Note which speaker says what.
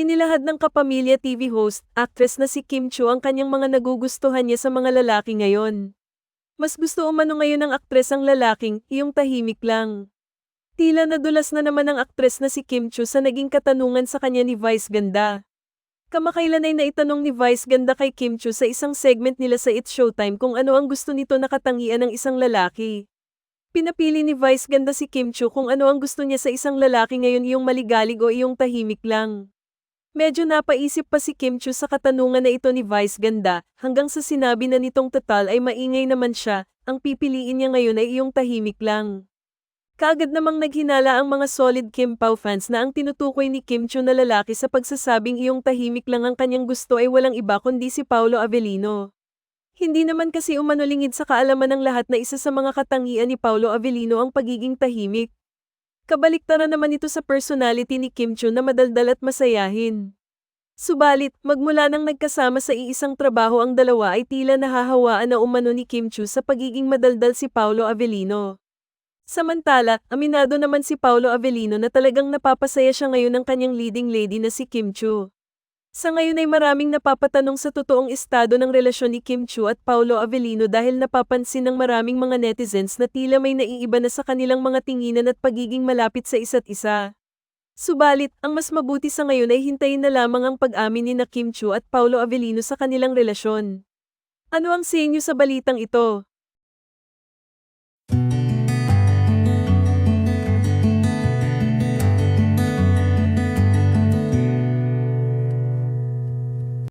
Speaker 1: Inilahad ng kapamilya TV host, actress na si Kim Chu ang kanyang mga nagugustuhan niya sa mga lalaki ngayon. Mas gusto umano ngayon ng aktres ang lalaking, iyong tahimik lang. Tila nadulas na naman ang aktres na si Kim Chu sa naging katanungan sa kanya ni Vice Ganda. Kamakailan ay naitanong ni Vice Ganda kay Kim Chu sa isang segment nila sa It's Showtime kung ano ang gusto nito na katangian ng isang lalaki. Pinapili ni Vice Ganda si Kim Chu kung ano ang gusto niya sa isang lalaki ngayon iyong maligalig o iyong tahimik lang. Medyo napaisip pa si Kim Chu sa katanungan na ito ni Vice Ganda, hanggang sa sinabi na nitong total ay maingay naman siya, ang pipiliin niya ngayon ay iyong tahimik lang. Kaagad namang naghinala ang mga solid Kim Pao fans na ang tinutukoy ni Kim Chu na lalaki sa pagsasabing iyong tahimik lang ang kanyang gusto ay walang iba kundi si Paulo Avellino. Hindi naman kasi umanolingid sa kaalaman ng lahat na isa sa mga katangian ni Paulo Avellino ang pagiging tahimik. Kabaliktaran naman ito sa personality ni Kim Chu na madaldal at masayahin. Subalit, magmula nang nagkasama sa iisang trabaho ang dalawa ay tila nahahawaan na umano ni Kim Chu sa pagiging madaldal si Paulo Avellino. Samantala, aminado naman si Paulo Avellino na talagang napapasaya siya ngayon ng kanyang leading lady na si Kim Chu. Sa ngayon ay maraming napapatanong sa totoong estado ng relasyon ni Kim Chu at Paulo Avellino dahil napapansin ng maraming mga netizens na tila may naiiba na sa kanilang mga tinginan at pagiging malapit sa isa't isa. Subalit, ang mas mabuti sa ngayon ay hintayin na lamang ang pag-amin ni na Kim Chu at Paulo Avellino sa kanilang relasyon. Ano ang sa inyo sa balitang ito?